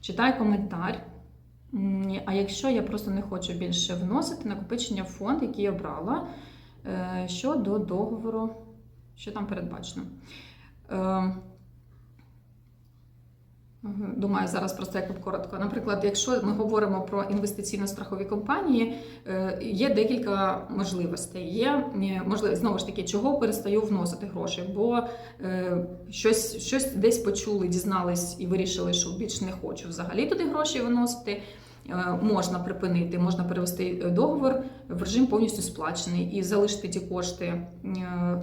читай коментар. А якщо я просто не хочу більше вносити накопичення в фонд, який я брала, що щодо договору, що там передбачено. Думаю, зараз просто як коротко. Наприклад, якщо ми говоримо про інвестиційно-страхові компанії, е, є декілька можливостей. Є е, можливість знову ж таки, чого перестаю вносити гроші, бо е, щось, щось десь почули, дізнались і вирішили, що більш не хочу взагалі туди гроші виносити. Е, Можна припинити, можна перевести е, договор в режим повністю сплачений і залишити ті кошти е,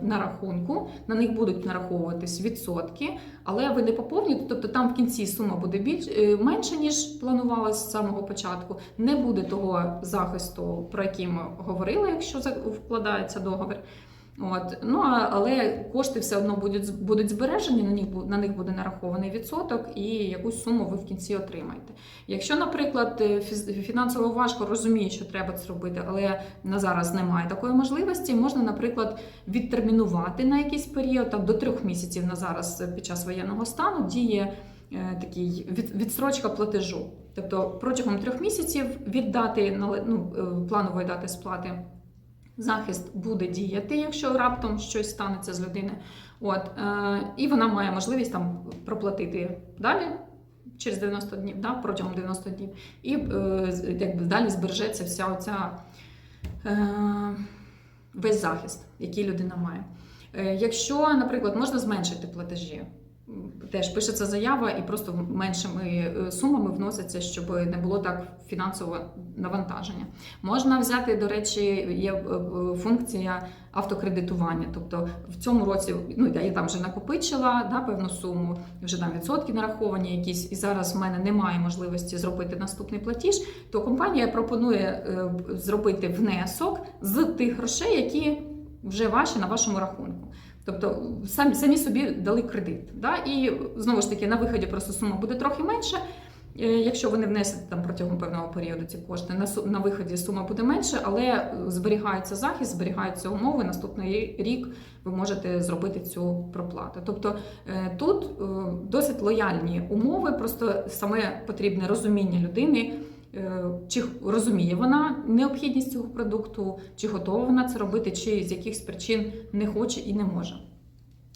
на рахунку. На них будуть нараховуватись відсотки, але ви не поповнюєте, тобто там в кінці сума буде більш е, менша, ніж планувалось з самого початку. Не буде того захисту, про який ми говорили, якщо вкладається договір. От. Ну, але кошти все одно будуть, будуть збережені, на них, на них буде нарахований відсоток, і якусь суму ви в кінці отримаєте. Якщо, наприклад, е, фінансово важко розуміє, що треба це робити, але на зараз немає такої можливості, можна, наприклад, відтермінувати на якийсь період, там до трьох місяців на зараз е, під час воєнного стану діє е, такий від, відстрочка платежу. Тобто протягом трьох місяців від дати нале- ну, планової дати сплати захист буде діяти, якщо раптом щось станеться з людини. От, е, і вона має можливість там проплатити далі. Через 90 днів, да, протягом 90 днів, і е, якби далі збережеться вся оця е, весь захист, який людина має. Е, якщо, наприклад, можна зменшити платежі, теж пишеться заява і просто меншими е, сумами вноситься, щоб не було так фінансове навантаження. Можна взяти, до речі, є е, е, функція автокредитування. Тобто в цьому році ну, я там вже накопичила да, певну суму, вже там відсотки нараховані якісь, і зараз в мене немає можливості зробити наступний платіж, то компанія пропонує зробити внесок з тих грошей, які вже ваші на вашому рахунку. Тобто самі, самі собі дали кредит. Да? І знову ж таки на виході просто сума буде трохи менша. Е, Якщо ви не внесете там протягом певного періоду ці кошти, на, на виході сума буде менше, але зберігається захист, зберігаються умови. Наступний рік ви можете зробити цю проплату. Тобто е, тут е, досить лояльні умови, просто саме потрібне розуміння людини. Е, Чи розуміє вона необхідність цього продукту, чи готова вона це робити, чи з якихось причин не хоче і не може.